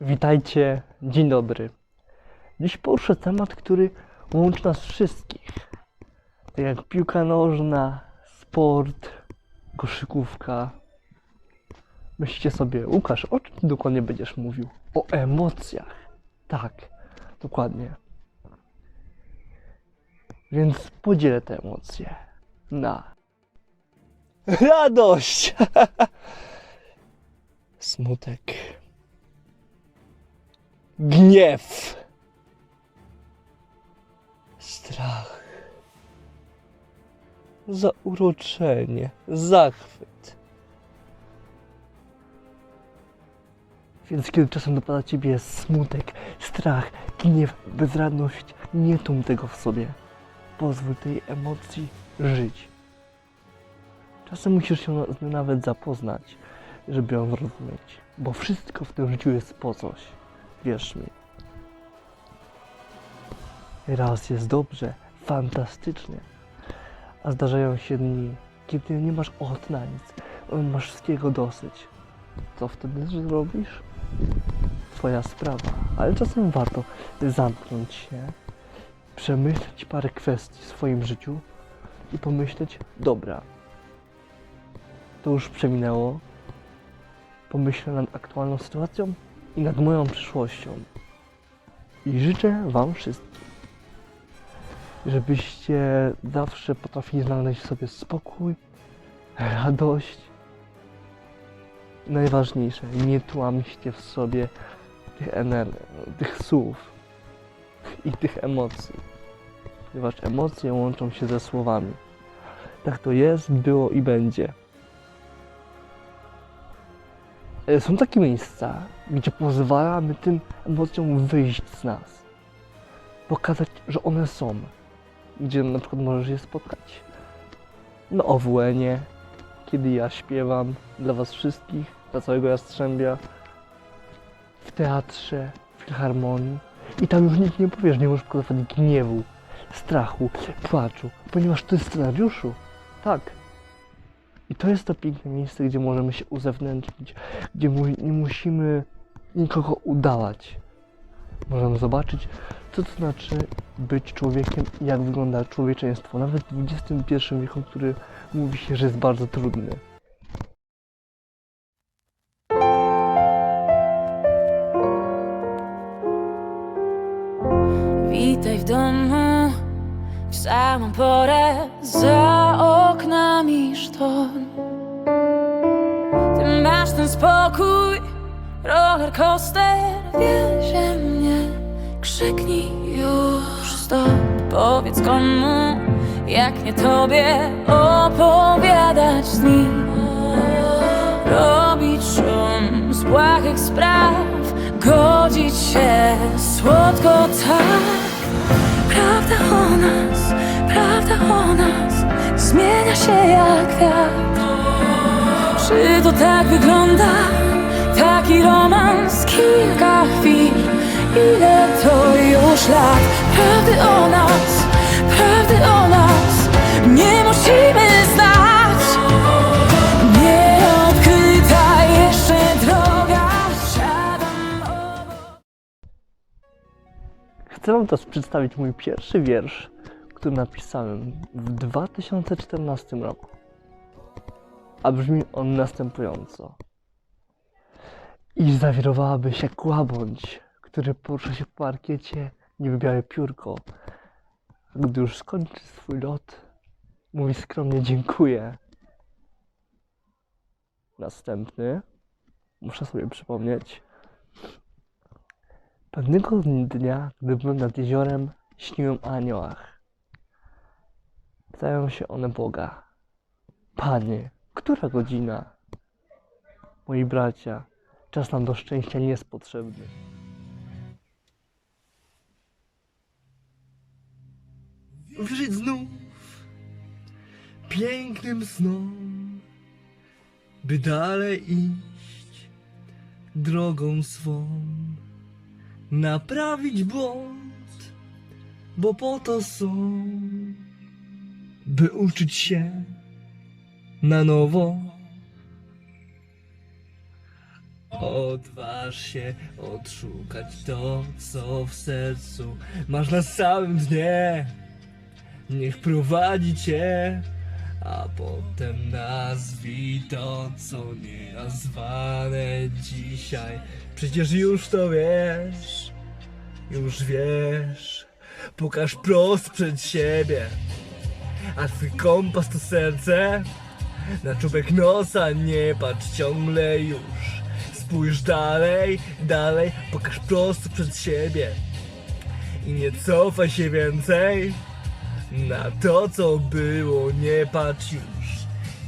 Witajcie, dzień dobry. Dziś poruszę temat, który łączy nas wszystkich. Tak jak piłka nożna, sport, koszykówka. Myślicie sobie, Łukasz, o czym dokładnie będziesz mówił? O emocjach. Tak, dokładnie. Więc podzielę te emocje na radość, smutek, gniew, strach, zauroczenie, zachwyt. Więc kiedy czasem dopada ciebie smutek, strach, gniew, bezradność, nie tłum tego w sobie. Pozwól tej emocji żyć. Czasem musisz się nawet zapoznać, żeby ją zrozumieć. Bo wszystko w tym życiu jest po coś. Wierz mi. Raz jest dobrze, fantastycznie. A zdarzają się dni, kiedy nie masz ochoty na nic. Masz wszystkiego dosyć. Co wtedy zrobisz? Twoja sprawa. Ale czasem warto zamknąć się, przemyśleć parę kwestii w swoim życiu i pomyśleć, dobra, to już przeminęło. Pomyślę nad aktualną sytuacją i nad moją przyszłością. I życzę Wam wszystkim, żebyście zawsze potrafili znaleźć sobie spokój, radość. Najważniejsze, nie tłamście w sobie tych energii, tych słów i tych emocji. Ponieważ emocje łączą się ze słowami. Tak to jest, było i będzie. Są takie miejsca, gdzie pozwalamy tym emocjom wyjść z nas. Pokazać, że one są. Gdzie na przykład możesz je spotkać. Na OWN-ie, kiedy ja śpiewam dla Was wszystkich, dla całego Jastrzębia. W teatrze, w filharmonii. I tam już nic nie powiesz, nie możesz pokazać gniewu, strachu, płaczu, ponieważ w scenariuszu. Tak, i to jest to piękne miejsce, gdzie możemy się uzewnętrznić, gdzie nie musimy nikogo udawać. Możemy zobaczyć, co to znaczy być człowiekiem i jak wygląda człowieczeństwo, nawet w XXI wieku, który mówi się, że jest bardzo trudny. Witaj w domu w samą porę za oknami sztorm. Ten spokój, roller coaster wiezie mnie. Krzyknij już stop, powiedz komu, jak nie tobie opowiadać z nim. Robić szum z błahych spraw, godzić się słodko tak. Prawda o nas, prawda o nas zmienia się jak wiatr. Czy to tak wygląda? Taki romans, kilka chwil. Ile to już lat? Prawdy o nas, prawdy o nas nie musimy znać. Nieodkryta jeszcze droga, siadam. Chcę Wam teraz przedstawić mój pierwszy wiersz, który napisałem w 2014 roku. A brzmi on następująco. I zawirowałabyś jak łabędź, który porusza się po parkiecie, niby białe piórko. Gdy już skończy swój lot, mówi skromnie dziękuję. Następny, muszę sobie przypomnieć. Pewnego dnia, gdy byłem nad jeziorem, śniłem o aniołach. Pytają się one Boga. Panie, która godzina? Moi bracia, czas nam do szczęścia nie jest potrzebny. Wierzyć znów pięknym snom, by dalej iść drogą swą naprawić błąd, bo po to są, by uczyć się na nowo. Odważ się odszukać to, co w sercu masz na samym dnie. Niech prowadzi cię, a potem nazwij to, co nienazwane dzisiaj. Przecież już to wiesz, już wiesz. Pokaż prost przed siebie, a twój kompas to serce. Na czubek nosa nie patrz ciągle już. Spójrz dalej, dalej, pokaż prosto przed siebie. I nie cofaj się więcej. Na to co było, nie patrz już.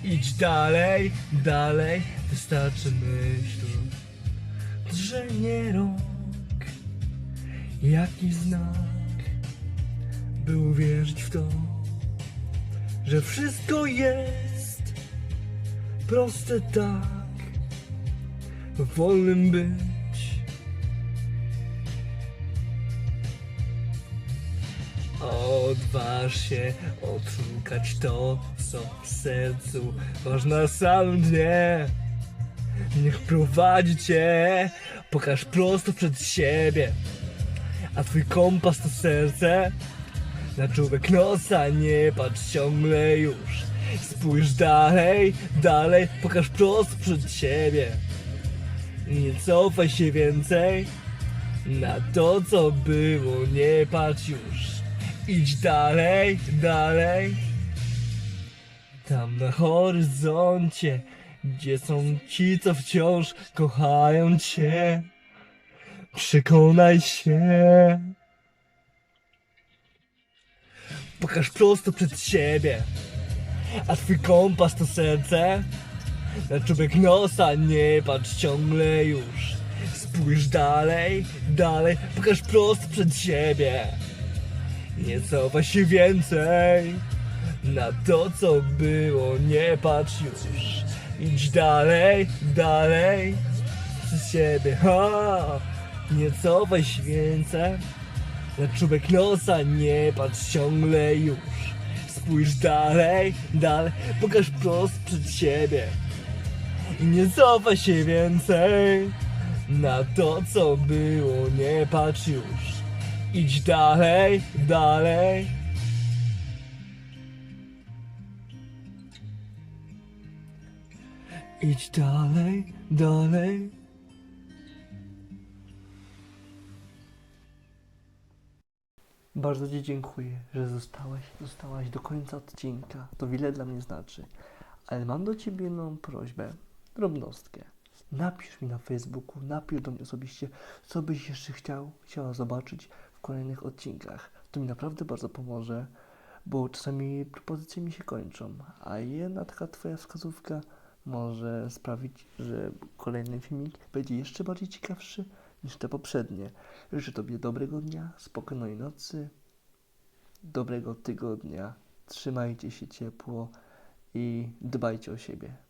Idź dalej, dalej, wystarczy myśl. Drżenie rąk, jaki znak, by uwierzyć w to, że wszystko jest proste tak, wolnym być. Odważ się odszukać to, co w sercu masz na samym dnie. Niech prowadzi cię, pokaż prosto przed siebie. A twój kompas to serce, na czubek nosa nie patrz ciągle już. Spójrz dalej, dalej, pokaż prosto przed siebie. Nie cofaj się więcej, na to co było, nie patrz już. Idź dalej, dalej. Tam na horyzoncie, gdzie są ci, co wciąż kochają cię. Przekonaj się. Pokaż prosto przed siebie. A twój kompas to serce. Na czubek nosa nie patrz ciągle już. Spójrz dalej, dalej, pokaż prosto przed siebie. Nie cofaj się więcej. Na to co było, nie patrz już. Idź dalej, dalej. Przed siebie, ha! Nie cofaj się więcej. Na czubek nosa nie patrz ciągle już. Spójrz dalej, dalej, pokaż prost przed siebie. I nie cofaj się więcej. Na to co było, nie patrz już. Idź dalej, dalej. Idź dalej, dalej. Bardzo Ci dziękuję, że zostałeś, zostałaś do końca odcinka. To wiele dla mnie znaczy. Ale mam do Ciebie jedną prośbę, drobnostkę. Napisz mi na Facebooku, napisz do mnie osobiście, co byś jeszcze chciał, chciała zobaczyć w kolejnych odcinkach. To mi naprawdę bardzo pomoże, bo czasami propozycje mi się kończą, a jedna taka Twoja wskazówka może sprawić, że kolejny filmik będzie jeszcze bardziej ciekawszy niż te poprzednie. Życzę Tobie dobrego dnia, spokojnej nocy, dobrego tygodnia. Trzymajcie się ciepło i dbajcie o siebie.